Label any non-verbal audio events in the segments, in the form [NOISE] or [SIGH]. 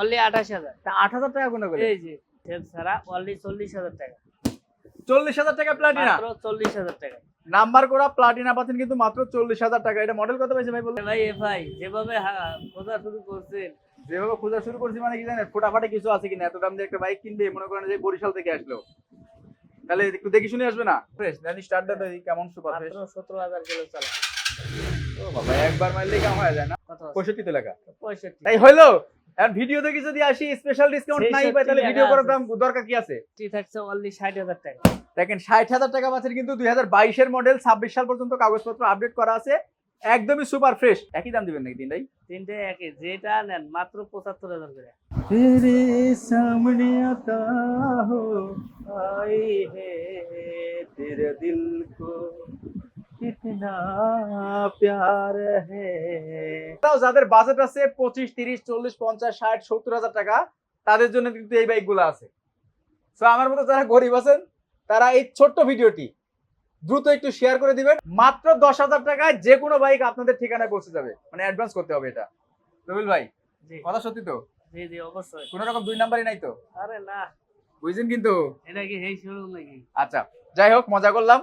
Only আঠাশ হাজার। তা আট হাজার টাকা কোনো করে এই যে ছাড়া অনলি চল্লিশ হাজার টাকা। চল্লিশ হাজার টাকা প্লাটিনা মাত্র চল্লিশ হাজার টাকা। নাম্বার করা প্লাটিনা পাচ্ছেন কিন্তু মাত্র চল্লিশ হাজার টাকা। এটা মডেল কত পাইছে ভাই বলুন? ভাই এ ভাই যেভাবে খোঁজা শুরু করছেন। যেভাবে খোঁজা শুরু করছি মানে কি জানেন ফোটাফাটে কিছু আছে কিনা? এত দাম দিয়ে একটা বাইক কিনবে মনে করেন যে বরিশাল থেকে আসলো। তাহলে একটু দেখি শুনে আসবে না? ফ্রেশ জানি স্টার্টার কেমন সুপার ফ্রেশ মাত্র সতেরো হাজার কিলো চালা ও বাবা একবার মারলেই কাম হয়ে যায় না? কত আছে? পঁয়ষট্টি তো লেখা। পঁয়ষট্টি। তাই হইল এখন ভিডিও দেখি যদি আসি স্পেশাল ডিসকাউন্ট নাই পাই তাহলে ভিডিও করার দাম দরকার কি আছে? ঠিক থাকছে অনলি 60000 টাকা। দেখেন 60000 টাকা বাচ্চার কিন্তু 2022 এর মডেল 26 সাল পর্যন্ত কাগজপত্র আপডেট করা আছে। একদমই সুপার ফ্রেশ একই দাম দিবেন নাকি তিনটাই? তিনটে একই যেটা নেন মাত্র 75000 করে। তেরে সামনে আতা হো আই হে তেরে দিল কো। মাত্র দশ হাজার টাকায় যে কোনো বাইক আপনাদের ঠিকানায় পৌঁছে যাবে। মানে অ্যাডভান্স করতে হবে এটা। রবিল ভাই কথা সত্যি তো? কোন রকম দুই নাম্বারই নাই তো? বুঝছেন কিন্তু? আচ্ছা যাই হোক মজা করলাম।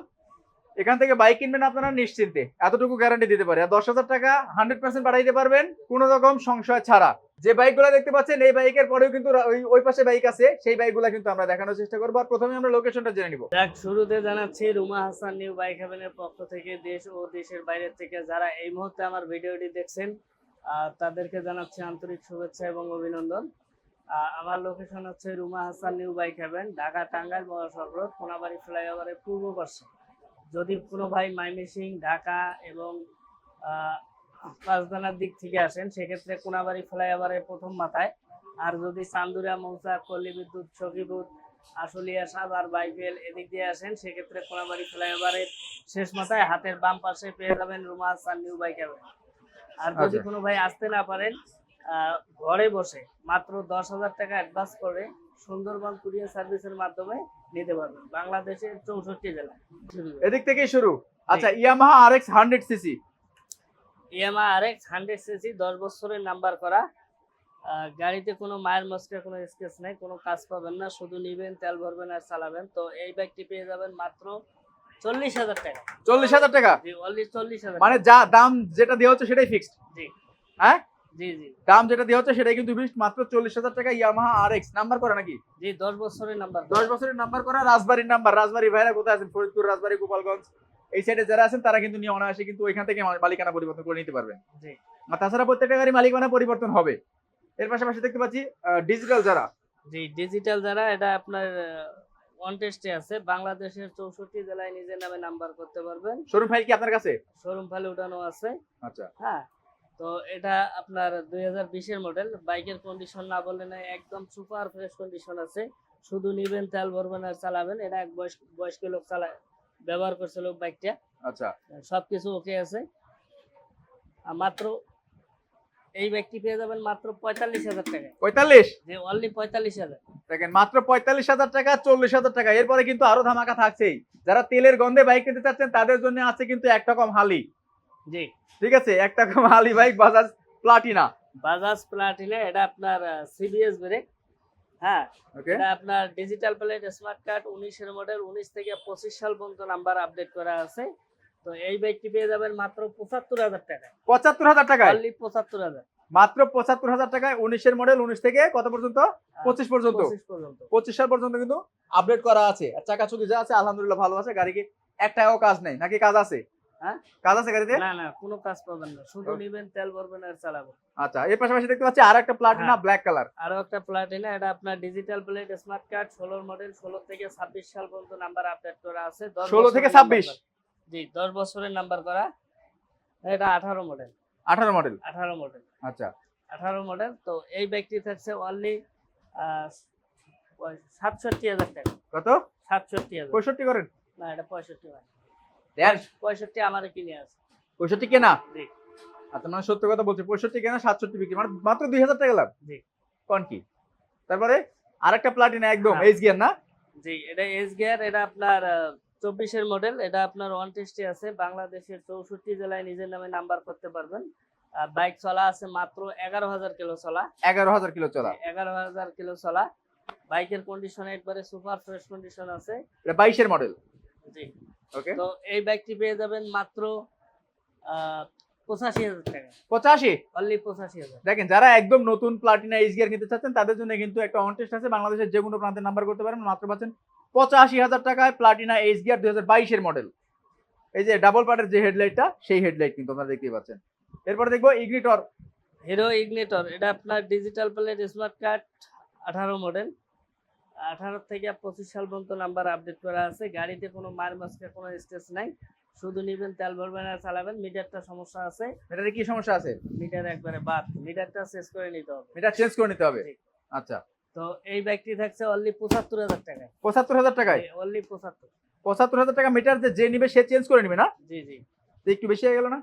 এখান থেকে বাইক কিনবেন আপনারা নিশ্চিন্তে। এতটুকু গ্যারান্টি দিতে পারে। দশ হাজার টাকা হান্ড্রেড পার্সেন্ট পাঠাইতে পারবেন কোনো রকম সংশয় ছাড়া। যে বাইকগুলো দেখতে পাচ্ছেন, এই বাইকের পরেও কিন্তু ওই পাশে বাইক আছে। সেই বাইকগুলো কিন্তু আমরা দেখানোর চেষ্টা করব। আর প্রথমে আমরা লোকেশনটা জেনে নিব। যাক শুরুতে জানাচ্ছি, রুমা হাসান নিউ বাইক হেভেনের পক্ষ থেকে দেশ ও দেশের বাইরে থেকে যারা এই মুহূর্তে আমার ভিডিওটি দেখছেন তাদেরকে জানাচ্ছি আন্তরিক শুভেচ্ছা এবং অভিনন্দন। আমার লোকেশন হচ্ছে Ruma Hasan new bike heaven Dhaka Tangail মহাসড়ক রোড কোনাবাড়ি ফ্লাইওভারের পূর্ব পাশে যদি কোনো ভাই মাইমিসিং ঢাকা এবং পাঁচদানার দিক থেকে আসেন সেক্ষেত্রে কোনাবাড়ি ফ্লাইওভারের প্রথম মাথায় আর যদি চান্দুরা মৌসা কল্লি বিদ্যুৎ সখীপুর আশুলিয়া সাভার বাইবেল এদিক দিয়ে আসেন সেক্ষেত্রে কোনাবাড়ি ফ্লাইওভারের শেষ মাথায় হাতের বাম পাশে পেয়ে যাবেন রুমা হাসান নিউ বাইক আর যদি আচ্ছা। কোনো ভাই আসতে না পারেন আহ, ঘরে বসে মাত্র দশ হাজার টাকা অ্যাডভান্স করে সুন্দরবন কুরিয়ার সার্ভিসের মাধ্যমে নিতে পারবেন বাংলাদেশের চৌষট্টি জেলায় এদিক থেকেই শুরু। আচ্ছা Yamaha R X hundred CC. EMI R X hundred CC দশ বছরের নাম্বার করা। গাড়িতে কোনো মায়ের মস্কের কোনো স্কেচ নেই কোনো কাজ পাবেন না শুধু নিবেন তেল ভরবেন আর চালাবেন। তো এই বাইকটি পেয়ে যাবেন মাত্র চল্লিশ হাজার টাকা। চল্লিশ হাজার টাকা? চল্লিশ হাজার মানে যা দাম যেটা দেওয়া হচ্ছে সেটাই ফিক্সড জি। হ্যাঁ? জি জি। দাম যেটা দেওয়া হচ্ছে সেটাই কিন্তু ফিক্সড মাত্র চল্লিশ হাজার টাকা ইয়ামাহা আর এক্স নাম্বার করা নাকি? জি দশ বছরের নাম্বার দশ বছরের নাম্বার করা রাজবাড়ির নাম্বার রাজবাড়ি ভাইরা কোথায় আছেন? ফরিদপুর রাজবাড়ি গোপালগঞ্জ। এই সাইডে যারা আছেন তারা কিন্তু নিয়ে অনায়াসে কিন্তু ওইখান থেকে মালিকানা পরিবর্তন করে নিতে পারবেন। জি। আর তাছাড়া প্রত্যেকটা গাড়ি মালিকানা পরিবর্তন হবে। এর পাশাপাশি দেখতে পাচ্ছি ডিজিটাল যারা। জি ডিজিটাল যারা এটা আপনার ওয়ান টেস্টে আছে। বাংলাদেশের চৌষট্টি জেলায় নিজের নামে নাম্বার করতে পারবেন। শোরুম ফাইল কি আপনার কাছে? শোরুম ফাইল উঠানো আছে। আচ্ছা। হ্যাঁ তো এটা আপনার দুই হাজার মডেল বাইকের কন্ডিশন না বললে না একদম সুপার ফ্রেশ কন্ডিশন আছে। শুধু নিবেন তেল ভরবেন আর চালাবেন। এটা এক বয়স বয়স্ক লোক চালা ব্যবহার করছে লোক বাইকটা। আচ্ছা। সবকিছু ওকে আছে। আর মাত্র এই বাইকটি পেয়ে যাবেন মাত্র পঁয়তাল্লিশ হাজার টাকা পঁয়তাল্লিশ? যে অনলি পঁয়তাল্লিশ হাজার। দেখেন মাত্র পঁয়তাল্লিশ হাজার টাকা চল্লিশ হাজার টাকা। এরপরে কিন্তু আরও ধামাকা থাকছেই। যারা তেলের গন্ধে বাইক কিনতে চাচ্ছেন তাদের জন্য আছে কিন্তু একটা কম হালি। জি। ঠিক আছে একটা কম হালি bike Bajaj Platina. Bajaj Platina এটা আপনার সিবিএস ব্রেক হ্যাঁ এটা আপনার ডিজিটাল প্লেট স্মার্ট কার্ড উনিশের মডেল উনিশ থেকে পঁচিশ সাল পর্যন্ত নাম্বার আপডেট করা আছে। তো এই বাইকটি পেয়ে যাবেন মাত্র পঁচাত্তর হাজার টাকা পঁচাত্তর হাজার টাকায়? অনলি পঁচাত্তর হাজার। মাত্র পঁচাত্তর হাজার টাকায় উনিশের মডেল উনিশ থেকে কত পর্যন্ত? পঁচিশ পর্যন্ত। পঁচিশ পর্যন্ত। পঁচিশ সাল পর্যন্ত কিন্তু আপডেট করা আছে। আর চাকাচুকি যা আছে আলহামদুলিল্লাহ ভালো আছে। গাড়িকে এক টাকাও কাজ নেই? নাকি কাজ আছে? হ্যাঁ? কাজ আছে গাড়িতে? না না কোনো কাজ পাবেন না। শুধু Okay. তেল ভরবেন আর চালাবেন আচ্ছা এর পাশাপাশি দেখতে পাচ্ছি আর একটা প্লাটিনা। ব্ল্যাক কালার আরও একটা প্লাটিনা এটা আপনার ডিজিটাল প্লেট স্মার্ট কার্ড ষোলোর মডেল ষোলো থেকে ছাব্বিশ সাল পর্যন্ত নাম্বার আপডেট করা আছে। 10 থেকে বছরের। জি নাম্বার করা। এটা আঠারো মডেল আঠারো মডেল আঠারো মডেল আচ্ছা। আঠারো মডেল তো এই বাইকটি থাকছে অনলি সাতষট্টি হাজার টাকা। কত? সাতষট্টি হাজার। পঁয়ষট্টি করেন? না এটা পঁয়ষট্টি হয়। দেন। পঁয়ষট্টি আমারে কিনে আছে। পঁয়ষট্টি কেনা? জি। আচ্ছা মানে সত্য কথা বলছি পঁয়ষট্টি কেনা সাতষট্টি বিক্রি মানে মাত্র দুই হাজার টাকা লাভ। জি। কোন কি? তারপরে আরেকটা প্লাটিনা একদম হ্যাঁ। এইচ গিয়ার না? জি এটা এস গিয়ার এটা আপনার চব্বিশের মডেল এটা আপনার ওয়ান টেস্টে আছে। বাংলাদেশের চৌষট্টি জেলায় নিজের নামে নাম্বার করতে পারবেন। বাইক চলা আছে মাত্র এগারো হাজার কিলো চলা। এগারো হাজার কিলো চলা। এগারো হাজার কিলো চলা। বাইকের কন্ডিশন একবারে সুপার ফ্রেশ কন্ডিশন আছে। এটা বাইশের মডেল জি। তো এই বাইকটি পেয়ে যাবেন মাত্র পঁচাশি হাজার টাকা। পঁচাশি? অনলি পঁচাশি হাজার। দেখেন যারা একদম নতুন প্লাটিনা এইচ গিয়ার কিনতে চাচ্ছেন তাদের জন্য কিন্তু একটা অনটেস্ট আছে। বাংলাদেশের যে কোনো প্রান্তে নাম্বার করতে পারেন। মাত্র পাচ্ছেন পঁচাশি হাজার টাকায় প্লাটিনা এইচ গিয়ার দুই হাজার বাইশের মডেল এই যে ডাবল পার্টের যে হেডলাইটটা সেই হেডলাইট কিন্তু আপনারা দেখতেই পাচ্ছেন। এরপর দেখব ইগনিটর হিরো ইগনিটর এটা আপনার ডিজিটাল প্লেট স্মার্ট কার্ড আঠারো মডেল আঠারো থেকে পঁচিশ সাল পর্যন্ত নাম্বার আপডেট করা আছে। গাড়িতে কোনো মার মাসকে কোনো স্টেজ নাই। শুধু নিবেন তেল ভরবেন আর চালাবেন। মিটারটা সমস্যা আছে। এটাতে কি সমস্যা আছে? মিটার একবারে বাদ। মিটারটা শেষ করে নিতে হবে। এটা চেঞ্জ করে নিতে হবে? আচ্ছা। তো এই ব্যাগটি থাকছে অনলি পঁচাত্তর হাজার টাকায়। পঁচাত্তর হাজার টাকায়? অনলি পঁচাত্তর। পঁচাত্তর হাজার টাকা মিটার যে যে নিবে সে চেঞ্জ করে নিবে না? জি জি। তো একটু বেশি হয়ে গেল না?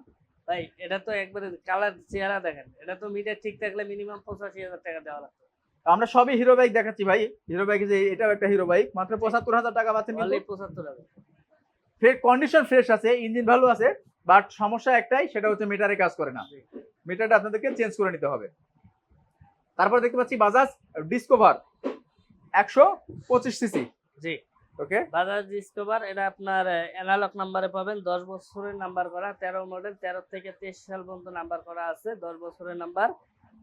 ভাই এটা তো একবারে কালার চেহারা দেখেন। এটা তো মিটার ঠিক থাকলে মিনিমাম পঁচাশি হাজার টাকা দেওয়া লাগবে আমরা সবই হিরো বাইক দেখাচ্ছি ভাই। হিরো বাইক যে এটাও একটা হিরো বাইক মাত্র পঁচাত্তর হাজার টাকা পাচ্ছেন পঁচাত্তর ফ্রেশ কন্ডিশন ফ্রেশ আছে ইঞ্জিন ভালো আছে বাট সমস্যা একটাই সেটা হচ্ছে মিটারে কাজ করে না। মিটারটা আপনাদেরকে চেঞ্জ করে নিতে হবে। তারপর দেখতে পাচ্ছি বাজাজ ডিসকভার একশো পঁচিশ সিসি জি। ওকে বাজাজ ডিসকভার এটা আপনার অ্যানালগ নাম্বারে পাবেন। দশ বছরের নাম্বার করা তেরো মডেল তেরো থেকে তেইশ সাল পর্যন্ত নাম্বার করা আছে। দশ বছরের নাম্বার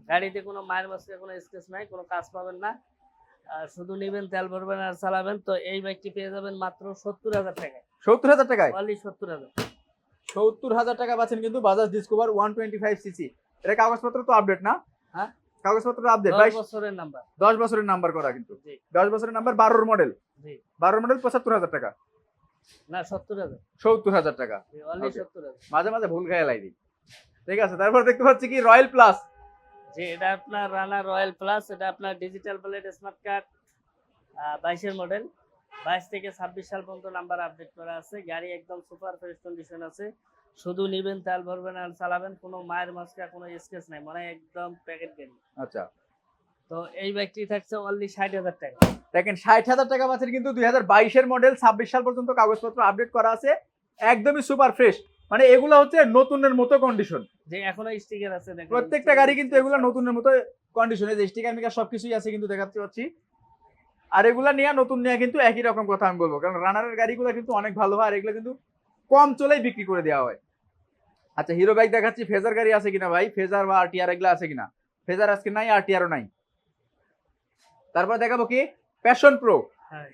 গাড়িতে কোনো মায়ের মাসে কোনো স্কেচ নাই কোনো কাজ পাবেন না। শুধু নেবেন তেল ভরবেন আর চালাবেন। তো এই বাইকটি পেয়ে যাবেন মাত্র সত্তর হাজার টাকায়। সত্তর হাজার টাকায়? অনলি সত্তর হাজার। সত্তর হাজার টাকা পাচ্ছেন কিন্তু Bajaj Discover one twenty five CC এটা কাগজপত্র তো আপডেট না? হ্যাঁ। কাগজপত্র আপডেট বাইশ বছরের নাম্বার দশ বছরের নাম্বার করা কিন্তু। দশ বছরের নাম্বার বারোর মডেল বারোর মডেল পঁচাত্তর হাজার টাকা। না সত্তর হাজার। সত্তর হাজার টাকা। মাঝে মাঝে ভুল খেয়াল আইডি ঠিক আছে তারপর দেখতে পাচ্ছি কি রয়্যাল প্লাস যে এটা আপনার রানা রয়্যাল প্লাস এটা আপনার ডিজিটাল প্লেট স্মার্ট কার্ড বাইশের মডেল বাইশ থেকে ছাব্বিশ সাল পর্যন্ত নাম্বার আপডেট করা আছে। গাড়ি একদম সুপার ফ্রেশ কন্ডিশন আছে। শুধু নিবেন তেল ভরবেন আর চালাবেন কোনো মায়ের মাসকা কোনো স্কেচ নাই মানে একদম প্যাকেট গাড়ি আচ্ছা। তো এই বাইকটি থাকছে অনলি ষাট হাজার টাকা। দেখেন ষাট হাজার টাকা পাচ্ছেন কিন্তু দুই হাজার বাইশের মডেল ছাব্বিশ সাল পর্যন্ত কাগজপত্র আপডেট করা আছে। একদমই সুপার ফ্রেশ মানে এগুলো হচ্ছে নতুনের মতো কন্ডিশন যে এখনও স্টিকার আছে দেখেন। প্রত্যেকটা গাড়ি কিন্তু এগুলো নতুনের মতো কন্ডিশনে যে স্টিকার মিকার সবকিছুই আছে কিন্তু দেখাতে পাচ্ছি। আর এগুলা নিয়ে নতুন নিয়ে কিন্তু একই রকম কথা আমি বলব। কারণ রানারের গাড়িগুলো কিন্তু অনেক ভালো হয় আর এগুলো কিন্তু কম চলেই বিক্রি করে দেওয়া হয়। আচ্ছা হিরো বাইক দেখাচ্ছি। ফেজার গাড়ি আছে কিনা ভাই? ফেজার বা আরটিআর এগুলো আছে কিনা? ফেজার আজকে নাই আরটিআরও নাই। তারপর দেখাবো কি? প্যাশন প্রো হ্যাঁ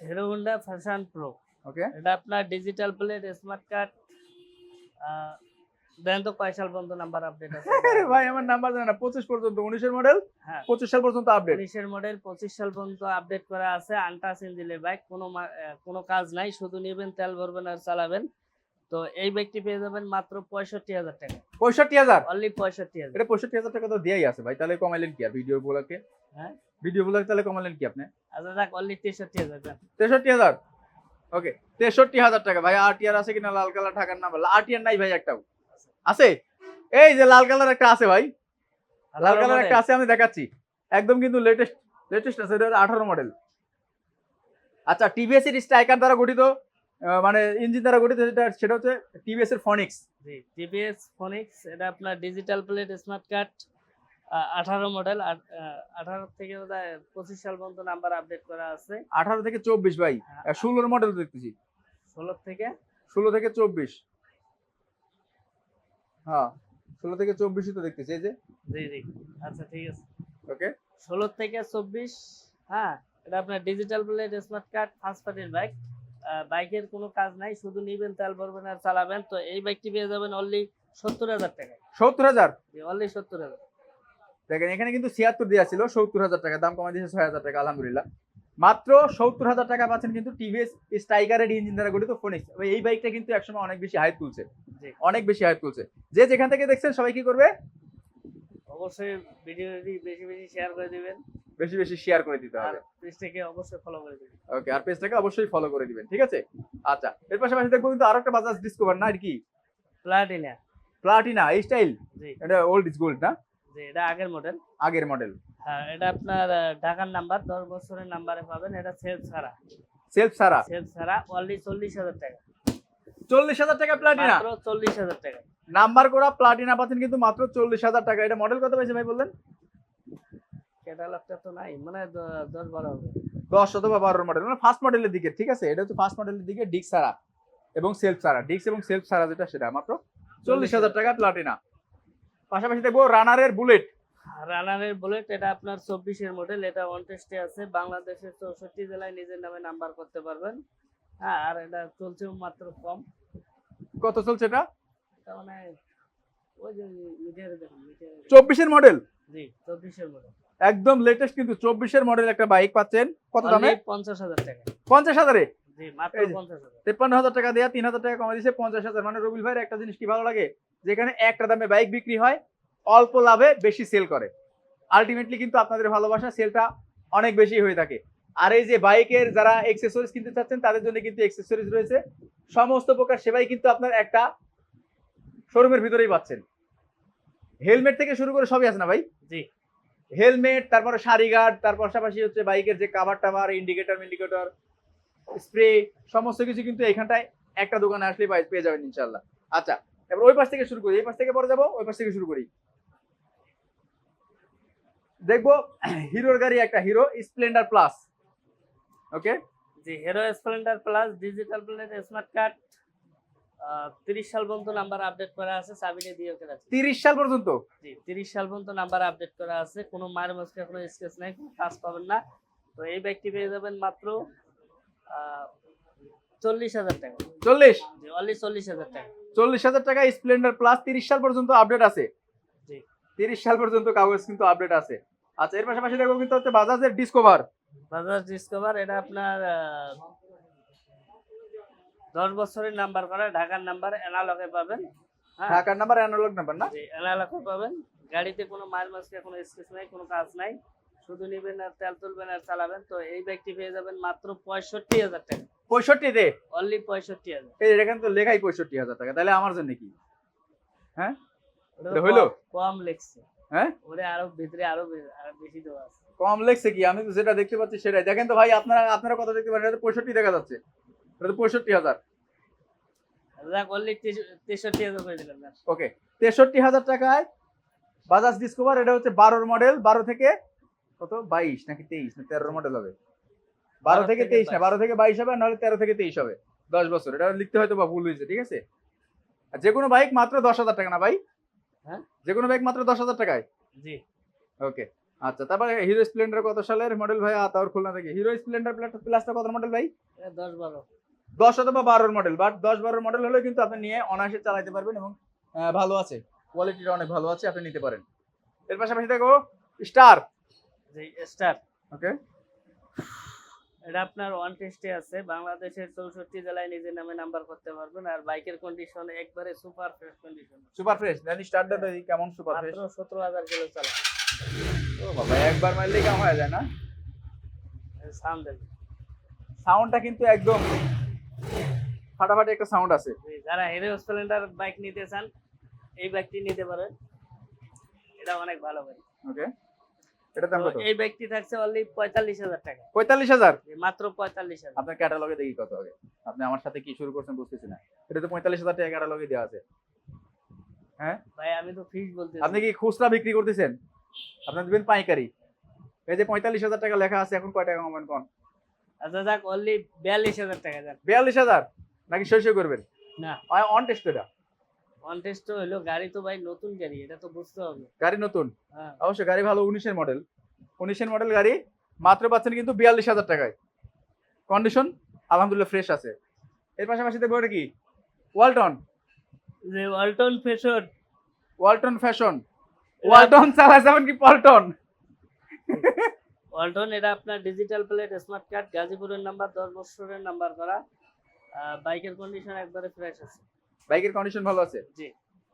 Hero Honda Passion Pro okay এটা আপনার digital plate smart card then তো কয় সাল পর্যন্ত নাম্বার আপডেট আছে? [LAUGHS] ভাই আমার নাম্বার জানা না পঁচিশ পর্যন্ত উনিশের মডেল হ্যাঁ। পঁচিশ সাল পর্যন্ত আপডেট মডেল পঁচিশ সাল পর্যন্ত আপডেট করা আছে আনটাচ ইঞ্জিনের বাইক কোনো কোনো কাজ নাই শুধু নেবেন তেল ভরবেন আর চালাবেন। তো এই বাইকটি পেয়ে যাবেন মাত্র পঁয়ষট্টি হাজার টাকা। পঁয়ষট্টি হাজার? অনলি পঁয়ষট্টি হাজার। এটা পঁয়ষট্টি হাজার টাকা তো দেয়াই আছে ভাই তাহলে কমাইলেন কি আর ভিডিও গুলাকে হ্যাঁ। ভিডিও গুলাকে তাহলে কমাইলেন কি আপনি? আচ্ছা দেখ অনলি তেষট্টি হাজার টাকা তেষট্টি হাজার? ওকে তেষট্টি হাজার টাকা। ভাই আরটিআর আছে কিনা? লাল কালার ঢাকার নাম্বার। আরটিআর নাই ভাই একটাও। আছে? এই যে লাল কালার একটা আছে ভাই। লাল কালার একটা আছে আমি দেখাচ্ছি। একদম কিন্তু লেটেস্ট লেটেস্ট আছে এটা আঠারো মডেল আচ্ছা টিভিএস এর স্ট্রাইকার দ্বারা গঠিত মানে ইঞ্জিন দ্বারা গঠিত যেটা সেটা হচ্ছে টিভিএস এর ফনিক্স জি টিভিএস ফোনিক্স এটা আপনার ডিজিটাল প্লেট স্মার্ট কার্ড আঠারো মডেল আঠারো থেকে পঁচিশ সাল পর্যন্ত নাম্বার আপডেট করা আছে। আঠারো থেকে চব্বিশ ভাই ষোলোর মডেল দেখতেছি। ষোলো থেকে? ষোলো থেকে চব্বিশ। হ্যাঁ ষোলো থেকে চব্বিশই তো দেখতেছি এই যে। জি জি। আচ্ছা ঠিক আছে। ওকে ষোলো থেকে চব্বিশ হ্যাঁ এটা আপনার digital plate smart card first পার্টির বাইক বাইকের কোনো কাজ নাই শুধু নিবেন তেল ভরবেন আর চালাবেন। তো এই বাইকটি পেয়ে যাবেন অনলি সত্তর হাজার টাকা সত্তর হাজার? অনলি সত্তর হাজার। দেখেন এখানে কিন্তু ছিয়াত্তর দেওয়া ছিল সত্তর হাজার টাকা দাম কমাই দিয়েছে ছয় হাজার টাকা আলহামদুলিল্লাহ। মাত্র সত্তর হাজার টাকা পাচ্ছেন কিন্তু টিভিএস স্ট্রাইকারের ইঞ্জিন দ্বারা গঠিত ফোনিক্স এই বাইকটা কিন্তু একসময় অনেক বেশি হাইট তুলছে। অনেক বেশি হাইট তুলছে। যে যেখান থেকে দেখছেন সবাই কি করবে? অবশ্যই ভিডিওটি বেশি বেশি শেয়ার করে দিবেন। বেশি বেশি শেয়ার করে দিতে হবে। পেজটাকে অবশ্যই ফলো করে দিবেন। ওকে আর পেজটাকে অবশ্যই ফলো করে দিবেন ঠিক আছে? আচ্ছা এর পাশাপাশি দেখব কিন্তু আরও একটা বাজাজ ডিসকভার না আর কি? প্লাটিনা প্লাটিনা এই স্টাইল জি। এটা ওল্ড ইজ গোল্ড না? জি এটা আগের মডেল আগের মডেল হ্যাঁ এটা আপনার ঢাকার নাম্বার দশ বছরের নাম্বারে পাবেন। এটা সেলফ ছাড়া। সেলফ ছাড়া? অনলি হাজার টাকা। চল্লিশ হাজার টাকা প্লাটিনা মাত্র টাকা। নাম্বার করা প্লাটিনা পাচ্ছেন কিন্তু মাত্র চল্লিশ হাজার টাকা। এটা মডেল কত পাইছে ভাই বললেন? ক্যাটালগটা তো নাই মানে হবে। অথবা বারোর মডেল মানে ফার্স্ট মডেলের দিকে ঠিক আছে? এটা হচ্ছে ফার্স্ট মডেলের দিকে ডিক্স সারা এবং সেলফ সারা ডিক্স এবং সেলফ সারা যেটা সেটা মাত্র চল্লিশ হাজার টাকা প্লাটিনা পাশাপাশি দেখব রানারের বুলেট। রানারের বুলেট এটা আপনার চব্বিশের মডেল এটা ওয়ান টেস্টে আছে। বাংলাদেশের চৌষট্টি জেলায় নিজের নামে নাম্বার করতে পারবেন। হ্যাঁ আর এটা চলছে মাত্র কম। কত চলছে এটা? মানে ওই যে দেখুন চব্বিশের মডেল? জি চব্বিশের মডেল। একদম লেটেস্ট কিন্তু চব্বিশের মডেল একটা বাইক পাচ্ছেন। কত দামে? পঞ্চাশ হাজার টাকা। পঞ্চাশ হাজারে? তেপ্পান্ন হাজার টাকা দেয়া তিন হাজার টাকা কমে দিয়েছে পঞ্চাশ হাজার। মানে রবিল ভাইয়ের একটা জিনিস কি ভালো লাগে? যেখানে একটা দামে বাইক বিক্রি হয় অল্প লাভে বেশি সেল করে। আলটিমেটলি কিন্তু আপনাদের ভালোবাসা সেলটা অনেক বেশি হয়ে থাকে। আর এই যে বাইকের যারা এক্সেসরিজ কিনতে চাচ্ছেন তাদের জন্য কিন্তু এক্সেসরিজ রয়েছে। সমস্ত প্রকার সেবাই কিন্তু আপনার একটা শোরুমের ভিতরেই পাচ্ছেন। হেলমেট থেকে শুরু করে সবই আছে না ভাই? জি। হেলমেট তারপরে গার্ড তার পাশাপাশি হচ্ছে বাইকের যে কাভার টাভার ইন্ডিকেটর ইন্ডিকেটর স্প্রে সমস্ত কিছু কিন্তু এখানটায় একটা দোকানে আসলে পেয়ে যাবেন ইনশাল্লাহ আচ্ছা এবার ওই পাশ থেকে শুরু করি। এই পাশ থেকে পরে যাব ওই পাশ থেকে শুরু করি। দেখব হিরোর গাড়ি একটা হিরো স্প্লেন্ডার প্লাস। ওকে? জি Hero Splendor Plus digital plate smart card. তিরিশ সাল পর্যন্ত নাম্বার আপডেট করা আছে চাবিটা দিয়ে ওকে রাখছি। তিরিশ সাল পর্যন্ত? জি তিরিশ সাল পর্যন্ত নাম্বার আপডেট করা আছে। কোনো মায়ের মাঝকে কোনো স্কেচ নাই কোনো কাজ পাবেন না। তো এই ব্যাগটি পেয়ে যাবেন মাত্র চল্লিশ হাজার টাকা। চল্লিশ? অনলি চল্লিশ হাজার টাকা। চল্লিশ হাজার টাকা স্প্লেন্ডার প্লাস তিরিশ সাল পর্যন্ত আপডেট আছে। তিরিশ সাল পর্যন্ত কাগজ কিন্তু আপডেট আছে। আচ্ছা এর পাশাপাশি দেখব কিন্তু হচ্ছে বাজাজের ডিসকভার বাজাজ ডিসকভার এটা আপনার দশ বছরের নাম্বার করা ঢাকার নাম্বার এনালগে পাবেন। হ্যাঁ? ঢাকার নাম্বার অ্যানালগ নাম্বার না? জি পাবেন। গাড়িতে কোনো মাইল মাসকে কোনো স্কেচ নাই কোনো কাজ নাই। শুধু নিবেন আর তেল তুলবেন আর চালাবেন তো এই ব্যাগটি পেয়ে যাবেন মাত্র পঁয়ষট্টি হাজার টাকা। পঁয়ষট্টিতে? অনলি পঁয়ষট্টি হাজার। এই এখানে তো লেখাই পঁয়ষট্টি হাজার টাকা তাহলে আমার জন্য কি? হ্যাঁ? হইল? কম- লেখছে। হ্যাঁ? ওরে আরও ভিতরে আরও আরও বেশি দেওয়া আছে। কম লেখছে কি? আমি তো যেটা দেখতে পাচ্ছি সেটাই। দেখেন তো ভাই আপনারা আপনারা কত দেখতে এটা পঁয়ষট্টি দেখা যাচ্ছে। এটা তো পঁয়ষট্টি হাজার। ওকে তেষট্টি হাজার টাকায় বাজাজ ডিসকভার এটা হচ্ছে বারোর মডেল বারো থেকে কত? বাইশ নাকি তেইশ? না তেরোর মডেল হবে। বারো থেকে তেইশ না বারো থেকে বাইশ হবে নাহলে তেরো থেকে তেইশ হবে। দশ বছর। এটা লিখতে হয়তো বা ভুল হয়েছে ঠিক আছে? আর যে কোনো বাইক মাত্র দশ হাজার টাকা না ভাই? হ্যাঁ? যে কোনো বাইক মাত্র দশ হাজার টাকায়? জি। ওকে আচ্ছা তারপরে হিরো স্প্লেন্ডার কত সালের মডেল ভাই? আতাউর খুলনা থেকে। হিরো স্প্লেন্ডার প্লাসটা কত মডেল ভাই? দশ বারো। দশ অথবা বারোর মডেল বাট দশ বারোর মডেল হলে কিন্তু আপনি নিয়ে অনায়াসে চালাতে পারবেন এবং ভালো আছে। কোয়ালিটিটা অনেক ভালো আছে আপনি নিতে পারেন। এর পাশাপাশি দেখো স্টার জি স্টার। ওকে। এটা আপনার ওয়ান টেস্টে আছে। বাংলাদেশের চৌষট্টি জেলায় নিজের নামে নাম্বার করতে পারবেন। আর বাইকের কন্ডিশন একবারে super fresh condition super fresh জানি স্টারটা কেমন সুপার ফ্রেশ মাত্র সতেরো হাজার কিলো চালা। ও বাবা একবার মারলেই কেমন হয়ে যায় না? সাউন্ড সাউন্ডটা কিন্তু একদম ফাটাফাটি একটা সাউন্ড আছে। যারা হিরো স্প্লেন্ডার বাইক নিতে চান এই বাইকটি নিতে পারেন। এটা অনেক ভালো বাইক ওকে এটা দাম কত? এই বাইকটি থাকছে অনলি পঁয়তাল্লিশ হাজার টাকা। পঁয়তাল্লিশ হাজার? জি, মাত্র পঁয়তাল্লিশ হাজার। আপনার ক্যাটালগে দেখি কত হবে। আপনি আমার সাথে কি শুরু করছেন বুঝতেছি না। এটা তো পঁয়তাল্লিশ হাজার টাকা ক্যাটালগে দেওয়া আছে। হ্যাঁ? ভাই আমি তো ফিক্স বলতে আপনি কি খুচরা বিক্রি করতেছেন? আপনার দিবেন পাইকারি। এই যে পঁয়তাল্লিশ হাজার টাকা লেখা আছে এখন কয় টাকা কমাবেন কোন? আচ্ছা যাক অনলি বিয়াল্লিশ হাজার টাকা যাক। বিয়াল্লিশ হাজার? নাকি শৈশব করবেন? না। অন টেস্ট এটা। কন্টেস্ট হলো গাড়ি তো ভাই নতুন গাড়ি এটা তো বুঝতে হবে। গাড়ি নতুন? হ্যাঁ। অবশ্যই গাড়ি ভালো উনিশের মডেল উনিশের মডেল গাড়ি মাত্র পাচ্ছেন কিন্তু বিয়াল্লিশ হাজার টাকায়। কন্ডিশন আলহামদুলিল্লাহ ফ্রেশ আছে। এর পাশাপাশি দেখব এটা কি? ওয়ালটন যে ওয়ালটন ফেশন ওয়ালটন ফ্যাশন ওয়ালটন চালা যাবেন কি পল্টন ওয়ালটন এটা আপনার ডিজিটাল প্লেট স্মার্ট কার্ড গাজীপুরের নাম্বার দশ বছরের নাম্বার করা। বাইকের কন্ডিশন একবারে ফ্রেশ আছে। বাইকের কন্ডিশন ভালো আছে? জি।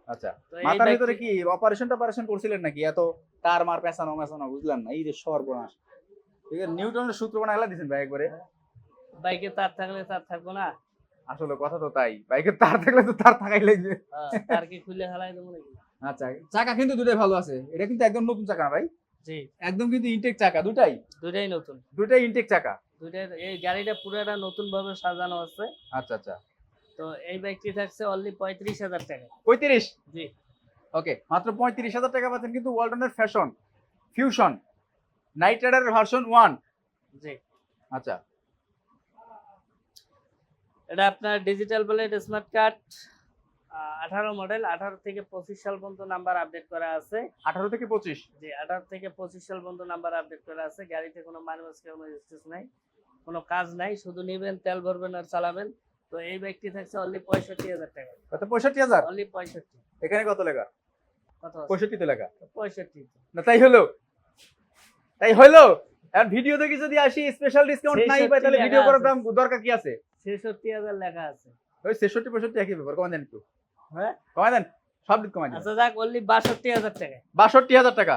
আচ্ছা। মাথার ভিতরে কি অপারেশন অপারেশন করছিলেন নাকি? এত তার মার পেছানো মেছানো বুঝলাম না? এই যে সর্বনাশ। ঠিক আছে নিউটনের সূত্র বানাইলা দিছেন ভাই একবারে। বাইকে তার থাকলে তার থাকব না। আসলে কথা তো তাই। বাইকের তার থাকলে তো তার থাকাই লাগবে। হ্যাঁ, তার কি খুলে হালাই দেবো নাকি? আচ্ছা চাকা কিন্তু দুটাই ভালো আছে। এটা কিন্তু একদম নতুন চাকা না ভাই। জি। একদম কিন্তু ইনটেক চাকা দুটাই? দুটাই নতুন। দুটাই ইনটেক চাকা। দুটাই এই গাড়িটা পুরোটা নতুন ভাবে সাজানো আছে। আচ্ছা আচ্ছা। তো এই বাইকটি থাকছে অনলি পঁয়ত্রিশ হাজার টাকা। পঁয়ত্রিশ? জি। ওকে মাত্র পঁয়ত্রিশ হাজার টাকা পাচ্ছেন কিন্তু ওয়ালটনের ফ্যাশন ফিউশন নাইট রাইডারের ভার্সন ওয়ান জি। আচ্ছা। এটা আপনার ডিজিটাল প্লেট স্মার্ট কার্ড আঠারো মডেল আঠারো থেকে পঁচিশ সাল পর্যন্ত নাম্বার আপডেট করা আছে। আঠারো থেকে পঁচিশ? যে আঠারো থেকে পঁচিশ সাল পর্যন্ত নাম্বার আপডেট করা আছে। গাড়িতে কোনো মানুষ কোনো স্টেজ নাই কোনো কাজ নাই শুধু নেবেন তেল ভরবেন আর চালাবেন। তো এই থাকছে অনলি পঁয়ষট্টি হাজার টাকা। কত? পঁয়ষট্টি হাজার? অনলি পঁয়ষট্টি। এখানে কত লেখা? কত আছে? পঁয়ষট্টিতে লেখা। পঁয়ষট্টি না তাই হলো। তাই হলো? আর ভিডিও দেখে যদি আসি স্পেশাল ডিসকাউন্ট নাই পাই তাহলে ভিডিও করার দাম দরকার কি আছে? ছেষট্টি হাজার লেখা আছে। ওই ছেষট্টি পঁয়ষট্টি একই ব্যাপার কমা দেন একটু। হ্যাঁ? কমা দেন সব দিক কমা দেন। আচ্ছা যাক অনলি বাষট্টি হাজার টাকা। বাষট্টি হাজার টাকা।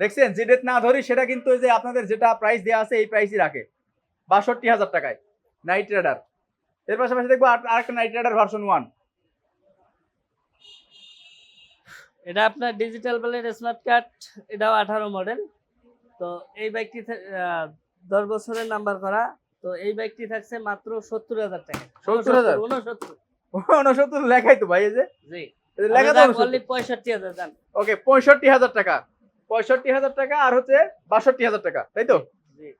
দেখছেন যে ডেট না ধরি সেটা কিন্তু ওই যে আপনাদের যেটা প্রাইস দেওয়া আছে এই প্রাইসই রাখে। বাষট্টি হাজার টাকায়। নাইট রাইডার এর পাশাপাশি দেখব আর- আরেকটা নাইট রাইডার ভার্সন ওয়ান এটা আপনার ডিজিটাল প্লেট স্মার্ট কার্ড এটাও আঠারো মডেল তো এই বাইকটি দশ বছরের নাম্বার করা। তো এই বাইকটি থাকছে মাত্র সত্তর হাজার টাকা। 70,000? উনসত্তর উনসত্তর লেখাই তো ভাই এই যে। জি। লেখা তো পঁয়ষট্টি হাজার দাম ওকে পঁয়ষট্টি হাজার টাকা। পঁয়ষট্টি হাজার টাকা আর হচ্ছে বাষট্টি হাজার টাকা তাই তো?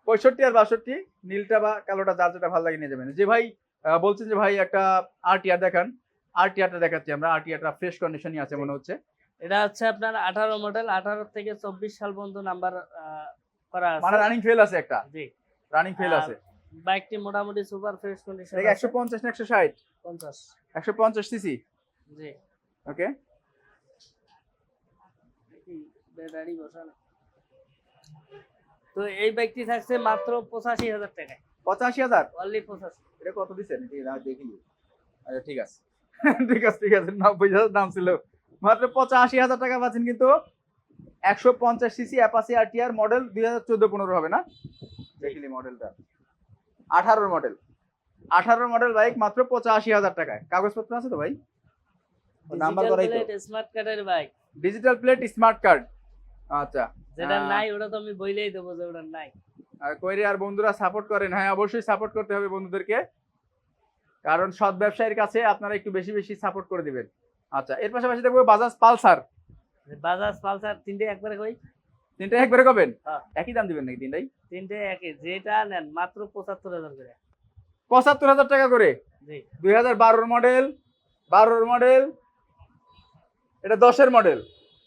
পঁয়ষট্টি আর বাষট্টি নীলটা বা কালোটা যার যেটা ভালো লাগে নিয়ে যাবেন। যে ভাই বলছেন যে ভাই একটা আর টিআর দেখান। আর টিআরটা দেখাচ্ছি আমরা। আর টিআরটা ফ্রেশ কন্ডিশনই আছে মনে হচ্ছে। এটা হচ্ছে আপনার আঠারো মডেল আঠারো থেকে চব্বিশ সাল পর্যন্ত নাম্বার করা আছে। মানে রানিং ফেল আছে একটা। জি। রানিং ফেল আছে। বাইকটি মোটামুটি সুপার ফ্রেশ কন্ডিশন দেখে একশো পঞ্চাশ না একশো ষাট? পঞ্চাশ। একশো পঞ্চাশ সিসি জি। ওকে ব্যাটারি বসানো। তো এই বাইকটি থাকছে মাত্র পঁচাশি হাজার টাকায়। পঁচাশি হাজার? অনলি পঁচাশি। এটা কত দিচ্ছেন দেখিনি। আচ্ছা ঠিক আছে। [LAUGHS] ঠিক আছে ঠিক আছে। নব্বই হাজার দাম ছিল। মাত্র পঁচাশি হাজার টাকা পাচ্ছেন কিন্তু একশো পঞ্চাশ CC Apache R TR model দুই হাজার চোদ্দ পনেরো হবে না? দেখিলি মডেলটা আঠারোর মডেল আঠারোর মডেল বাইক মাত্র পঁচাশি হাজার টাকায়। কাগজপত্র আছে তো ভাই? নাম্বার করাই তো। স্মার্ট কার্ডের bike digital plate smart card আচ্ছা। যেটা নাই ওটা তো আমি বইলেই দেবো যে ওটা নাই। আর বন্ধুরা সাপোর্ট করেন। হ্যাঁ অবশ্যই সাপোর্ট করতে হবে বন্ধুদেরকে। কারণ সৎ ব্যবসায়ীর কাছে আপনারা একটু বেশি বেশি সাপোর্ট করে দিবেন। আচ্ছা এর পাশাপাশি দেখব বাজাজ পালসার বাজাজ পালসার তিনটে একবারে কই? তিনটে একবারে কবেন? হ্যাঁ। একই দাম দিবেন নাকি তিনটাই? তিনটে একই যেটা নেন মাত্র পঁচাত্তর হাজার করে। পঁচাত্তর হাজার টাকা করে? জি। দুই হাজার বারোর মডেল বারোর মডেল এটা দশের মডেল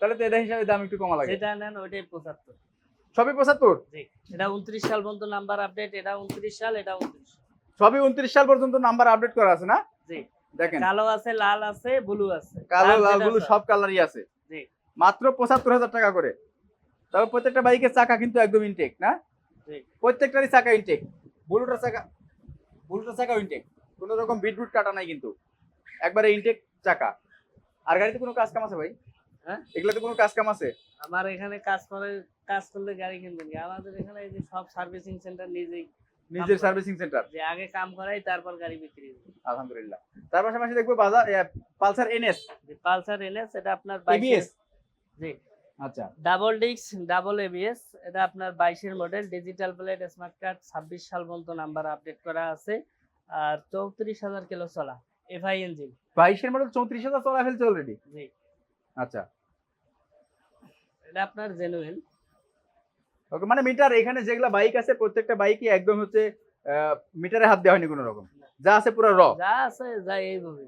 তাহলে তো এটা হিসাবে দাম একটু কমা লাগে। যেটা নেন ওইটাই পঁচাত্তর। সবই পঁচাত্তর? জি এটা উনত্রিশ সাল পর্যন্ত নাম্বার আপডেট এটা উনত্রিশ সাল এটা উনত্রিশ সবই উনত্রিশ সাল পর্যন্ত নাম্বার আপডেট করা আছে না? জি দেখেন। কালো আছে লাল আছে ব্লু আছে। কালো লাল লাল যেটা গুলো আছে। সব কালারই আছে। জি। মাত্র পঁচাত্তর হাজার টাকা করে। তবে প্রত্যেকটা বাইকের চাকা কিন্তু একদম ইনটেক না? প্রত্যেকটারই চাকা ইনটেক বুলুটার চাকা বুলুটার চাকা ইনটেক কোনো রকম বিটরুট কাটা নাই কিন্তু। একবারে ইনটেক চাকা। আর গাড়িতে কোনো কাজ কাম আছে ভাই? হ্যাঁ? এগুলাতে কোনো কাজ কাম আছে? আমার এখানে কাজ করে কাজ করলে গাড়ি কিনবেন আমাদের এখানে এই যে সব সার্ভিসিং সেন্টার নিজেই নিজের সার্ভিসিং সেন্টার যে আগে কাম করাই তারপর গাড়ি বিক্রি আলহামদুলিল্লাহ। তার পাশাপাশি দেখব বাজার পালসার এনএস। পালসার এনএস এটা আপনার এবিএস জি। আচ্ছা। ডাবল ডিস্ক ডাবল এবিএস এটা আপনার বাইশের model digital plate smart card ছাব্বিশ সাল পর্যন্ত নাম্বার আপডেট করা আছে। আর চৌত্রিশ হাজার কিলো চলা এফআই ইঞ্জিন বাইশের মডেল চৌত্রিশ হাজার চলা ফেলছে অলরেডি জি। আচ্ছা। এটা আপনার জেনুইন ওকে মানে মিটার এখানে যেগুলা বাইক আছে প্রত্যেকটা বাইকই একদম হচ্ছে মিটারে হাত দেওয়া হয়নি কোনো রকম যা আছে পুরো র যা আছে যা এইভাবে।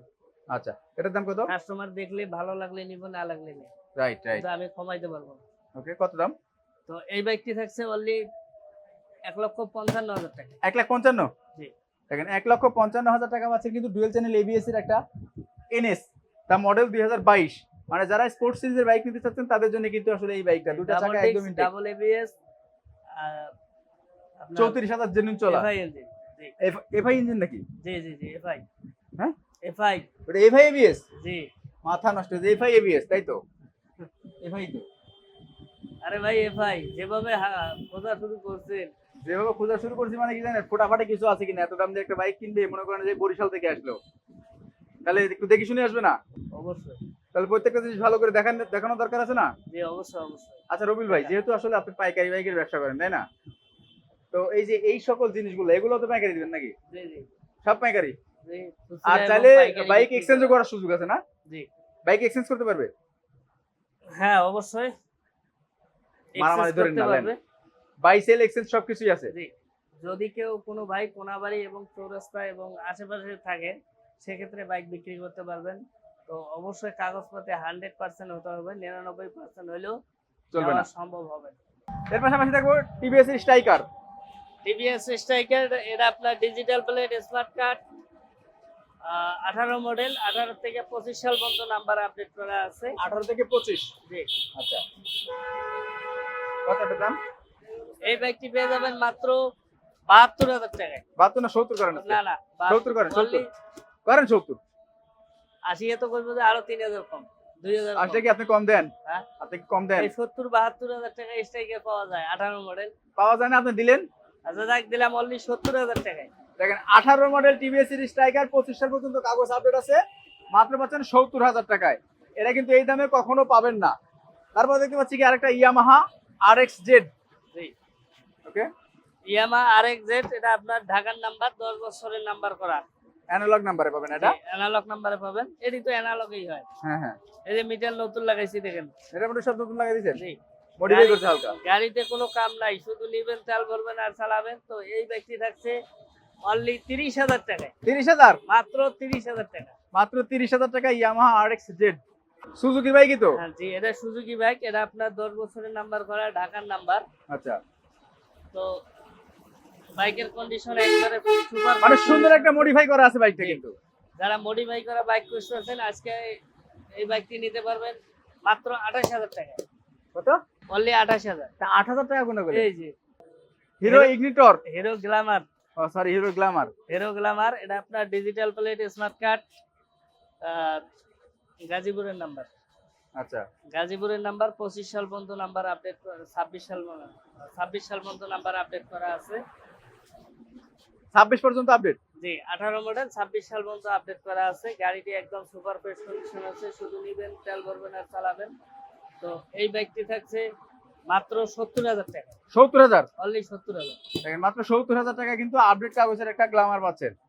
আচ্ছা এটার দাম কত? কাস্টমার দেখলে ভালো লাগলে নিব না লাগলে নেই। রাইট রাইট আমি কমাইতে পারব ওকে কত দাম? তো এই বাইকটি থাকছে অনলি এক লক্ষ পঞ্চান্ন হাজার টাকা। এক লাখ পঞ্চান্ন? দেখেন এক লক্ষ পঞ্চান্ন হাজার টাকা পাচ্ছে কিন্তু ডুয়েল চ্যানেল এবিএস এর একটা এনএস তা মডেল দুই হাজার বাইশ। মানে যারা স্পোর্টস সিরিজের বাইক নিতে চাচ্ছেন তাদের জন্য কিন্তু আসলে এই বাইকটা দুটো চাকা একদম ডাবল এবিএস চৌত্রিশ হাজার জেনুইন চলা। এফআই ইঞ্জিন এফআই ইঞ্জিন নাকি? জি জি জি এফআই হ্যাঁ? এফআই ওটা এফআই এবিএস জি। মাথা নষ্ট হয়েছে এফআই এবিএস তাই তো? এফআই তো আরে ভাই এফআই যেভাবে খোঁজা শুরু করছেন। যেভাবে খোঁজা শুরু করছি মানে কি জানেন ফোটাফাটে কিছু আছে কিনা? এত দাম দিয়ে একটা বাইক কিনবে মনে করেন যে বরিশাল থেকে আসলো। তাহলে একটু দেখে শুনে আসবে না? অবশ্যই। তাহলে প্রত্যেকটা জিনিস ভালো করে দেখান দেখানো দরকার আছে না? জি অবশ্যই অবশ্যই। আচ্ছা রবিল ভাই যেহেতু আসলে আপনি পাইকারি বাইকের ব্যবসা করেন তাই না? তো এই যে এই সকল জিনিসগুলো এগুলো তো পাইকারি দিবেন নাকি? জি জি। সব পাইকারি? আর চাইলে বাইক করা। করার সুযোগ আছে না? জি। বাইক এক্সচেঞ্জ করতে পারবে? হ্যাঁ অবশ্যই। মারামারি Access ধরেন করতে না, পারবে। বাই সেল এক্সচেঞ্জ সবকিছুই আছে। জি। যদি কেউ কোনো ভাই কোনাবাড়ি এবং চৌরাস্তা এবং আশেপাশে থাকে সেক্ষেত্রে বাইক বিক্রি করতে পারবেন। তো অবশ্যই কাগজপত্রে হান্ড্রেড পার্সেন্ট হতে হবে নিরানব্বই পার্সেন্ট হলেও চলবে না। সম্ভব হবে। এর পাশাপাশি দেখব টিভিএস স্ট্রাইকার টিভিএস স্ট্রাইকার এটা আপনার ডিজিটাল প্লেট স্মার্ট কার্ড আঠারো মডেল আঠারো থেকে পঁচিশ সাল পর্যন্ত নাম্বার আপডেট করা আছে। আঠারো থেকে পঁচিশ? জি। আচ্ছা। কতটা দাম? এই বাইকটি পেয়ে যাবেন মাত্র বাহাত্তর হাজার টাকায়। বাহাত্তর না সত্তর করেন না না সত্তর করেন, সত্তর। করেন সত্তর। আশি তো করব যে আরও তিন হাজার কম দুই হাজার। কি আপনি কম দেন? হ্যাঁ? আপনি কি কম দেন? এই সত্তর বাহাত্তর হাজার টাকা স্ট্রাইকার পাওয়া যায় আঠারো মডেল পাওয়া যায় না আপনি দিলেন? আচ্ছা দিলাম অনলি সত্তর হাজার টাকায়। দেখেন আঠারো মডেল টিভিএস এর স্ট্রাইকার পঁচিশ সাল পর্যন্ত কাগজ আপডেট আছে মাত্র পাচ্ছেন সত্তর হাজার টাকায়। এটা কিন্তু এই দামে কখনো পাবেন না। তারপর দেখতে পাচ্ছি কি আরেকটা Yamaha R X Z okay Yamaha R X Z এটা আপনার ঢাকার নাম্বার দশ বছরের নাম্বার করা। অ্যানালগ নাম্বারে পাবেন এটা? অ্যানালগ নাম্বারে পাবেন। এটি তো অ্যানালগই হয়। হ্যাঁ হ্যাঁ। এই যে মিটার নতুন লাগাইছি দেখেন। এটা মধ্যে সব নতুন লাগাই দিয়েছেন? জি। মডিফাই করছে হালকা। গাড়িতে কোনো কাম নাই শুধু নিবেন তেল ভরবেন আর চালাবেন। তো এই ব্যক্তি থাকছে অনলি তিরিশ হাজার টাকায় তিরিশ হাজার? মাত্র তিরিশ হাজার টাকা। মাত্র তিরিশ হাজার টাকা Yamaha R X Z Suzuki বাইকই তো? হ্যাঁ জি এটা সুজুকি বাইক এটা আপনার দশ বছরের নাম্বার করা ঢাকার নাম্বার। আচ্ছা। তো বাইকের কন্ডিশন একবারে সুপার মানে সুন্দর একটা মডিফাই করা আছে বাইকটা কিন্তু। যারা মডিফাই করা বাইক খুঁজতেছেন আজকে এই বাইকটি নিতে পারবেন মাত্র আঠাশ হাজার টাকা। কত? অনলি আঠাশ হাজার। তা আট হাজার টাকা কোনো করে এই যে। হিরো ইগনিটর হিরো গ্ল্যামার ও sorry Hero Glamour Hero Glamour এটা আপনার ডিজিটাল প্লেট স্মার্ট কার্ড গাজীপুরের নাম্বার আচ্ছা। গাজীপুরের নাম্বার পঁচিশ সাল পর্যন্ত নাম্বার আপডেট ছাব্বিশ সাল ছাব্বিশ সাল পর্যন্ত নাম্বার আপডেট করা আছে। ছাব্বিশ পর্যন্ত আপডেট জি আঠারো মডেল ছাব্বিশ সাল পর্যন্ত আপডেট করা আছে। গাড়িটি একদম সুপার ফ্রেশ কন্ডিশন আছে শুধু নিবেন তেল ভরবেন আর চালাবেন। তো এই বাইকটি থাকছে মাত্র সত্তর হাজার টাকা। সত্তর হাজার? অনলি সত্তর হাজার। দেখেন মাত্র সত্তর হাজার টাকা কিন্তু আপডেট কাগজের একটা গ্ল্যামার পাচ্ছেন।